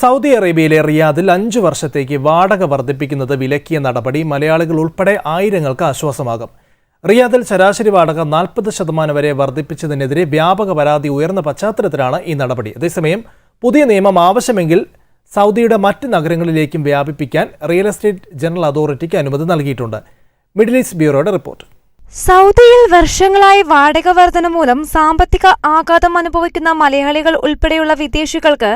Saudi അറേബ്യയിലെ റിയാദിൽ അഞ്ചു വർഷത്തേക്ക് വാടക വർദ്ധിപ്പിക്കുന്നത് വിലക്കിയ നടപടി മലയാളികൾ ഉൾപ്പെടെ ആയിരങ്ങൾക്ക് ആശ്വാസമാകും. റിയാദിൽ ശരാശരി വാടക നാൽപ്പത് ശതമാനം വരെ വർദ്ധിപ്പിച്ചതിനെതിരെ വ്യാപക പരാതി ഉയർന്ന പശ്ചാത്തലത്തിലാണ് ഈ നടപടി. അതേസമയം പുതിയ നിയമം ആവശ്യമെങ്കിൽ സൗദിയുടെ മറ്റ് നഗരങ്ങളിലേക്കും വ്യാപിപ്പിക്കാൻ റിയൽ എസ്റ്റേറ്റ് ജനറൽ അതോറിറ്റിക്ക് അനുമതി നൽകിയിട്ടുണ്ട്. മിഡിൽ ഈസ്റ്റ് ബ്യൂറോയുടെ റിപ്പോർട്ട്. സൗദിയിൽ വർഷങ്ങളായി വാടക വർധന മൂലം സാമ്പത്തിക ആഘാതം അനുഭവിക്കുന്ന മലയാളികൾ ഉൾപ്പെടെയുള്ള വിദേശികൾക്ക്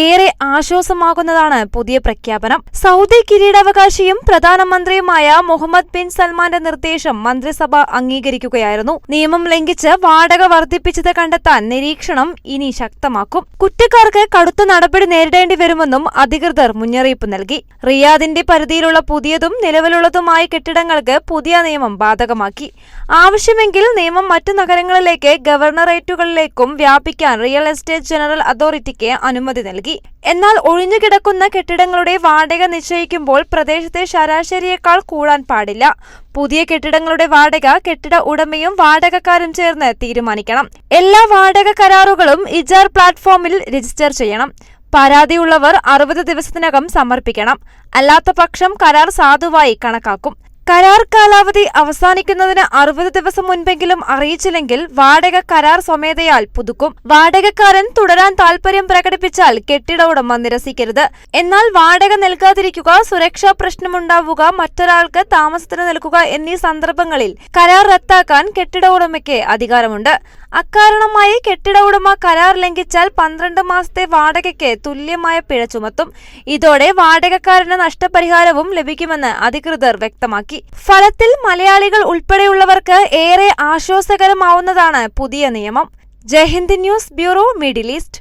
ഏറെ ആശ്വാസമാകുന്നതാണ് പുതിയ പ്രഖ്യാപനം. സൗദി കിരീടാവകാശിയും പ്രധാനമന്ത്രിയുമായ മുഹമ്മദ് ബിൻ സൽമാന്റെ നിർദ്ദേശം മന്ത്രിസഭ അംഗീകരിക്കുകയായിരുന്നു. നിയമം ലംഘിച്ച് വാടക വർദ്ധിപ്പിച്ചത് കണ്ടെത്താൻ നിരീക്ഷണം ഇനി ശക്തമാക്കും. കുറ്റക്കാർക്ക് കടുത്ത നടപടി നേരിടേണ്ടി വരുമെന്നും അധികൃതർ മുന്നറിയിപ്പ് നൽകി. റിയാദിന്റെ പരിധിയിലുള്ള പുതിയതും നിലവിലുള്ളതുമായ കെട്ടിടങ്ങൾക്ക് പുതിയ നിയമം ബാധകമാക്കി. ആവശ്യമെങ്കിൽ നിയമം മറ്റു നഗരങ്ങളിലേക്ക് ഗവർണറേറ്റുകളിലേക്കും വ്യാപിക്കാൻ റിയൽ എസ്റ്റേറ്റ് ജനറൽ അതോറിറ്റിക്ക് അനുമതി നൽകി. എന്നാൽ ഒഴിഞ്ഞുകിടക്കുന്ന കെട്ടിടങ്ങളുടെ വാടക നിശ്ചയിക്കുമ്പോൾ പ്രദേശത്തെ ശരാശരിയേക്കാൾ കൂടാൻ പാടില്ല. പുതിയ കെട്ടിടങ്ങളുടെ വാടക കെട്ടിട ഉടമയും വാടകക്കാരും ചേർന്ന് തീരുമാനിക്കണം. എല്ലാ വാടക കരാറുകളും ഇജാർ പ്ലാറ്റ്ഫോമിൽ രജിസ്റ്റർ ചെയ്യണം. പരാതിയുള്ളവർ അറുപത് ദിവസത്തിനകം സമർപ്പിക്കണം. അല്ലാത്ത പക്ഷം കരാർ സാധുവായി കണക്കാക്കും. കരാർ കാലാവധി അവസാനിക്കുന്നതിന് അറുപത് ദിവസം മുൻപെങ്കിലും അറിയിച്ചില്ലെങ്കിൽ വാടക കരാർ സ്വമേധയാൽ പുതുക്കും. വാടകക്കാരൻ തുടരാൻ താൽപര്യം പ്രകടിപ്പിച്ചാൽ കെട്ടിട ഉടമ നിരസിക്കരുത്. എന്നാൽ വാടക നൽകാതിരിക്കുക സുരക്ഷാ പ്രശ്നമുണ്ടാവുക മറ്റൊരാൾക്ക് താമസത്തിന് നൽകുക എന്നീ സന്ദർഭങ്ങളിൽ കരാർ റദ്ദാക്കാൻ കെട്ടിട ഉടമയ്ക്ക് അധികാരമുണ്ട്. അക്കാരണമായി കെട്ടിട ഉടമ കരാർ ലംഘിച്ചാൽ പന്ത്രണ്ട് മാസത്തെ വാടകയ്ക്ക് തുല്യമായ പിഴ ചുമത്തും. ഇതോടെ വാടകക്കാരന് നഷ്ടപരിഹാരവും ലഭിക്കുമെന്ന് അധികൃതർ വ്യക്തമാക്കി. ഫലത്തിൽ മലയാളികൾ ഉൾപ്പെടെയുള്ളവർക്ക് ഏറെ ആശ്വാസകരമാവുന്നതാണ് പുതിയ നിയമം. Jaihind news bureau Middle East.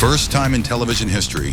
First time in television history,